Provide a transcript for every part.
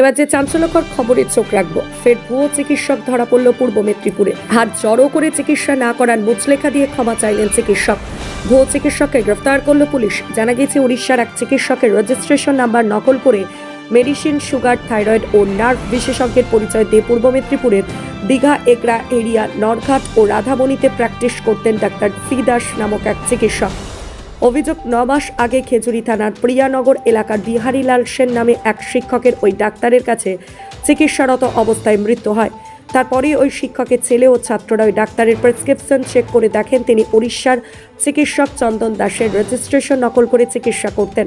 এবার যে চাঞ্চল্যকর খবরে চোখ রাখব, ফের ভুয়ো চিকিৎসক ধরা পড়ল পূর্ব মেদিনীপুরে। হাত জড়ো করে চিকিৎসা না করার মুচলেখা দিয়ে ক্ষমা চাইলেন চিকিৎসক। ভুয়ো চিকিৎসককে গ্রেফতার করল পুলিশ। জানা গেছে, উড়িষ্যার এক চিকিৎসকের রেজিস্ট্রেশন নাম্বার নকল করে মেডিসিন সুগার থাইরয়েড ও নার্ভ বিশেষজ্ঞের পরিচয় দিয়ে পূর্ব মেদিনীপুরের দীঘা, এগরা এরিয়া নরঘাট ও রাধামণিতে প্র্যাকটিস করতেন ডাক্তার সি দাস নামক এক চিকিৎসক। অভিযোগ, ন মাস আগে খেজুরি থানার প্রিয়ানগর এলাকার বিহারীলাল সেন নামে এক শিক্ষকের ওই ডাক্তারের কাছে চিকিৎসারত অবস্থায় মৃত্যু হয়। তারপরে ওই শিক্ষকের ছেলে ও ছাত্ররা ওই ডাক্তারের প্রেসক্রিপশন চেক করে দেখেন তিনি উড়িষ্যার চিকিৎসক চন্দন দাসের রেজিস্ট্রেশন নকল করে চিকিৎসা করতেন।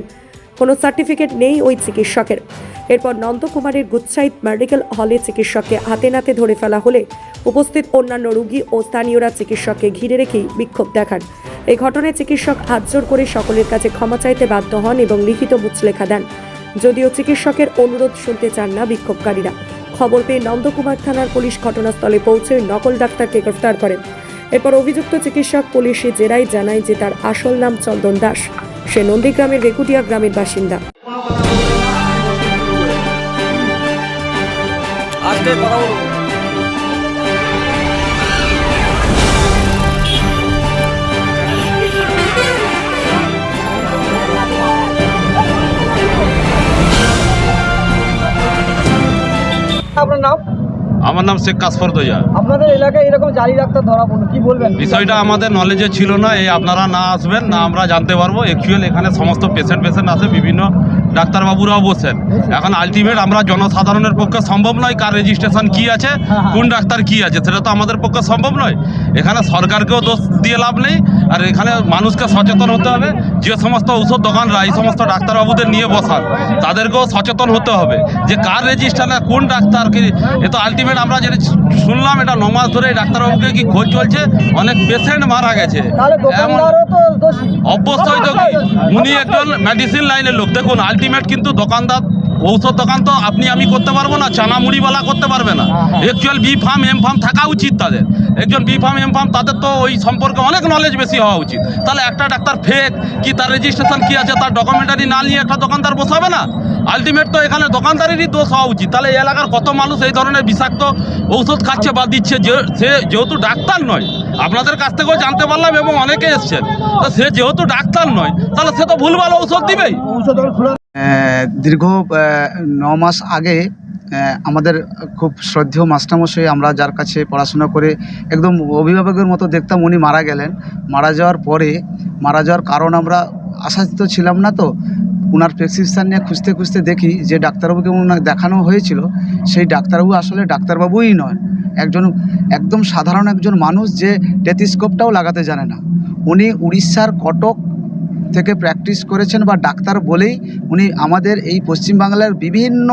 কোনো সার্টিফিকেট নেই ওই চিকিৎসকের। এরপর নন্দকুমারের গুচ্ছাইত মেডিকেল হলে চিকিৎসককে হাতে নাতে ধরে ফেলা হলে উপস্থিত অন্যান্য রোগী ও স্থানীয়রা চিকিৎসককে ঘিরে রেখেই বিক্ষোভ দেখান। এই ঘটনায় চিকিৎসক হাতজোর করে সকলের কাছে ক্ষমা চাইতে বাধ্য হন এবং লিখিত মুচলেখা দেন। যদিও চিকিৎসকের অনুরোধ শুনতে চান না বিক্ষোভকারীরা। খবর পেয়ে নন্দকুমার থানার পুলিশ ঘটনাস্থলে পৌঁছে নকল ডাক্তারকে গ্রেফতার করেন। এরপর অভিযুক্ত চিকিৎসক পুলিশে জেরাই জানায় যে তার আসল নাম চন্দন দাস। সে নন্দীগ্রামের রেকুটিয়া গ্রামের বাসিন্দা। আজকে কথা বলব আপনার নাম আমার নাম শেখ কাসফর দইয়া। আপনাদের এলাকায় এরকম জালি ডাক্তার ধরা পড়ল কি বলবেন? বিষয়টা আমাদের নলেজে ছিল না এই আপনারা না আসবেন না আমরা জানতে পারব। অ্যাকচুয়াল এখানে সমস্ত পেশেন্ট পেশেন্ট আছে বিভিন্ন ডাক্তারবাবুরাও বসেন এখন আলটিমেট আমরা জনসাধারণের পক্ষে সম্ভব নয় কার রেজিস্ট্রেশন কি আছে কোন ডাক্তার কি আছে সেটা তো আমাদের পক্ষে সম্ভব নয়। এখানে সরকারকেও দোষ দিয়ে লাভ নেই আর এখানে মানুষকে সচেতন হতে হবে। যে সমস্ত ঔষধ দোকানরা এই সমস্ত ডাক্তারবাবুদের নিয়ে বসান তাদেরকেও সচেতন হতে হবে। যে কার রেজিস্ট্রার কোন ডাক্তার কি এ তো আলটিমেট আমরা যেটা শুনলাম এটা ন মাস ধরে ডাক্তারবাবুকে কি খোঁজ চলছে? অনেক পেশেন্ট মারা গেছে। অভ্যস্ত এমন দোকানদারও তো দোষী। অবশ্যই তো কি? উনি একজন মেডিসিন লাইনের লোক। দেখুন আলটিমেট কিন্তু দোকানদার ঔষধ দোকান তো আপনি আমি করতে পারব না চানা মুড়িওয়ালা করতে পারবে না। Actual B pharm M pharm থাকা উচিত তাদের। একজন বি ফার্ম এম ফার্ম তাদের তো ওই সম্পর্কে অনেক নলেজ বেশি হওয়া উচিত। তাহলে একটা ডাক্তার ফেক কি তার রেজিস্ট্রেশন কি আছে তার ডকুমেন্টারি না নিয়ে একটা দোকানদার বসাবে না? আলটিমেট তো এখানে দোকানদারেরই দোষ হওয়া উচিত। তাহলে এই এলাকার কত মানুষ এই ধরনের বিষাক্ত ঔষধ খাচ্ছে বা দিচ্ছে যে সে যেহেতু ডাক্তার নয় আপনাদের কাছ থেকেও জানতে পারলাম এবং অনেকে এসছেন। তো সে যেহেতু ডাক্তার নয় তাহলে সে তো ভুলভাল ঔষধ দিবেই। দীর্ঘ ন মাস আগে আমাদের খুব শ্রদ্ধেয় মাস্টারমশাই আমরা যার কাছে পড়াশোনা করে একদম অভিভাবকের মতো দেখতাম উনি মারা গেলেন। মারা যাওয়ার পরে, মারা যাওয়ার কারণ আমরা আশাচিত ছিলাম না তো। ওনার প্রেসক্রিপশান নিয়ে খুঁজতে খুঁজতে দেখি যে ডাক্তারবাবুকে ওনার দেখানো হয়েছিল, সেই ডাক্তারবাবু আসলে ডাক্তারবাবুই নয় একজন একদম সাধারণ একজন মানুষ যে টেথিস্কোপটাও লাগাতে জানে না। উনি উড়িষ্যার কটক থেকে প্র্যাকটিস করেছেন বা ডাক্তার বলেই উনি আমাদের এই পশ্চিমবাংলার বিভিন্ন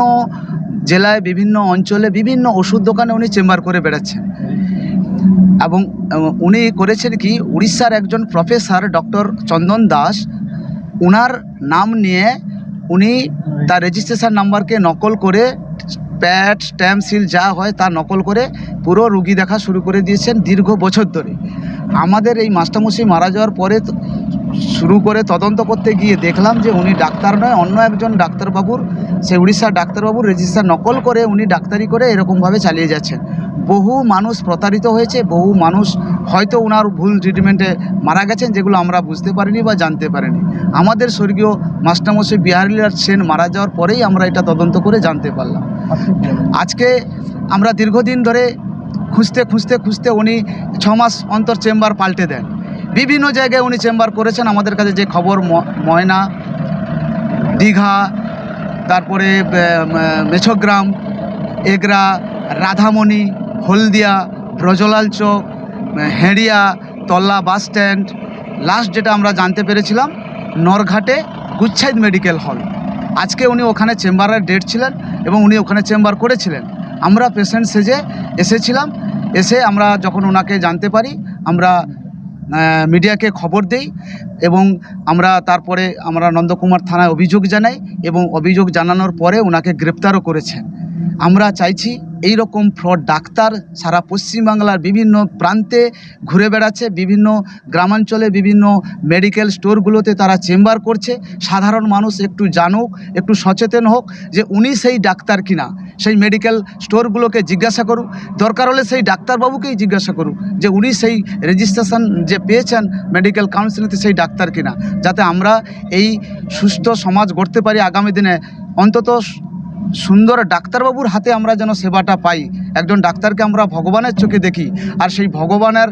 জেলায়, বিভিন্ন অঞ্চলে বিভিন্ন ওষুধ দোকানে উনি চেম্বার করে বেড়াচ্ছেন। এবং উনি করেছেন কি, উড়িষ্যার একজন প্রফেসর ডক্টর চন্দন দাস ওনার নাম নিয়ে উনি তার রেজিস্ট্রেশন নাম্বারকে নকল করে প্যাড স্ট্যাম্প সিল যা হয় তা নকল করে পুরো রুগী দেখা শুরু করে দিয়েছেন দীর্ঘ বছর ধরে। আমাদের এই মাস্টারমশাই মারা যাওয়ার পরে শুরু করে তদন্ত করতে গিয়ে দেখলাম যে উনি ডাক্তার নয়, অন্য একজন ডাক্তারবাবুর, সে উড়িষ্যার ডাক্তারবাবুর রেজিস্টার নকল করে উনি ডাক্তারি করে এরকমভাবে চালিয়ে যাচ্ছেন। বহু মানুষ প্রতারিত হয়েছে, বহু মানুষ হয়তো ওনার ভুল ট্রিটমেন্টে মারা গেছেন যেগুলো আমরা বুঝতে পারিনি বা জানতে পারিনি। আমাদের স্বর্গীয় মাস্টারমশাই বিহারীলাল সেন মারা যাওয়ার পরেই আমরা এটা তদন্ত করে জানতে পারলাম। আজকে আমরা দীর্ঘদিন ধরে খুঁজতে খুঁজতে খুঁজতে উনি ছ মাস অন্তর চেম্বার পাল্টে দেন। বিভিন্ন জায়গায় উনি চেম্বার করেছেন। আমাদের কাছে যে খবর ময়না, দীঘা, তারপরে Mechogram, Egra, Radhamoni, Haldia, Brajalal Chak Heria, Talla bus stand, last যেটা আমরা জানতে পেরেছিলাম, নরঘাটে গুচ্ছাইদ মেডিকেল হল। আজকে উনি ওখানে চেম্বারের ডেট ছিলেন এবং উনি ওখানে চেম্বার করেছিলেন। আমরা পেশেন্ট সেজে এসেছিলাম। এসে আমরা যখন ওনাকে জানতে পারি, আমরা মিডিয়াকে খবর দেই এবং আমরা তারপরে আমরা নন্দকুমার থানায় অভিযোগ জানাই এবং অভিযোগ জানানোর পরে ওনাকে গ্রেপ্তারও করেছেন। আমরা চাইছি এই রকম ফ্রড ডাক্তার সারা পশ্চিমবাংলার বিভিন্ন প্রান্তে ঘুরে বেড়াচ্ছে, বিভিন্ন গ্রামাঞ্চলে বিভিন্ন মেডিকেল স্টোরগুলোতে তারা চেম্বার করছে। সাধারণ মানুষ একটু জানুক, একটু সচেতন হোক যে উনি সেই ডাক্তার কিনা। সেই মেডিকেল স্টোরগুলোকে জিজ্ঞাসা করুক। দরকার হলে সেই ডাক্তারবাবুকেই জিজ্ঞাসা করুক যে উনি সেই রেজিস্ট্রেশন যে পেয়েছেন মেডিকেল কাউন্সিলিংতে সেই ডাক্তার কিনা। যাতে আমরা এই সুস্থ সমাজ গড়তে পারি আগামী দিনে। অন্তত সুন্দর ডাক্তারবাবুর হাতে আমরা যেন সেবাটা পাই। একজন ডাক্তারকে আমরা ভগবানের চোখে দেখি, আর সেই ভগবানের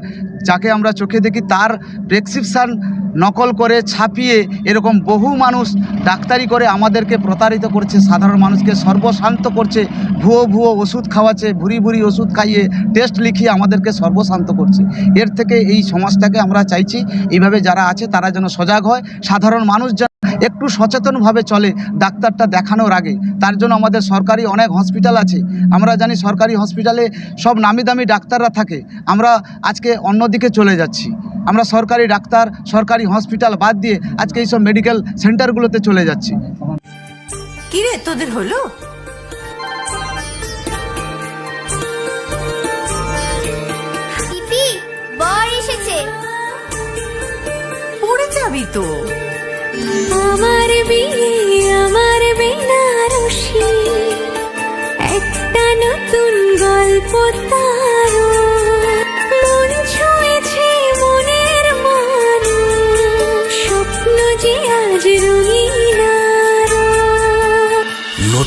যাকে আমরা চোখে দেখি তার প্রেসক্রিপশান নকল করে ছাপিয়ে এরকম বহু মানুষ ডাক্তারি করে আমাদেরকে প্রতারিত করছে, সাধারণ মানুষকে সর্বশান্ত করছে, ভুয়ো ভুয়ো ওষুধ খাওয়াচ্ছে, ভুরি ভুরি ওষুধ খাইয়ে টেস্ট লিখিয়ে আমাদেরকে সর্বশান্ত করছে। এর থেকে এই সমাজটাকে আমরা চাইছি, এইভাবে যারা আছে তারা যেন সজাগ হয়, সাধারণ মানুষ যেন একটু সচেতনভাবে চলে ডাক্তারটা দেখানোর আগে। তার জন্য আমাদের সরকারি অনেক হসপিটাল আছে। আমরা জানি সরকারি হসপিটালে সব নামি দামি ডাক্তাররা থাকে। আমরা আজকে অন্যদিকে চলে যাচ্ছি। আমরা সরকারি ডাক্তার সরকারি হসপিটাল বাদ দিয়ে আজকে এইসব মেডিকেল সেন্টারগুলোতে চলে যাচ্ছি। কিরে তোদের হলো? পড়ে যাবি তো। আমার বিয়ে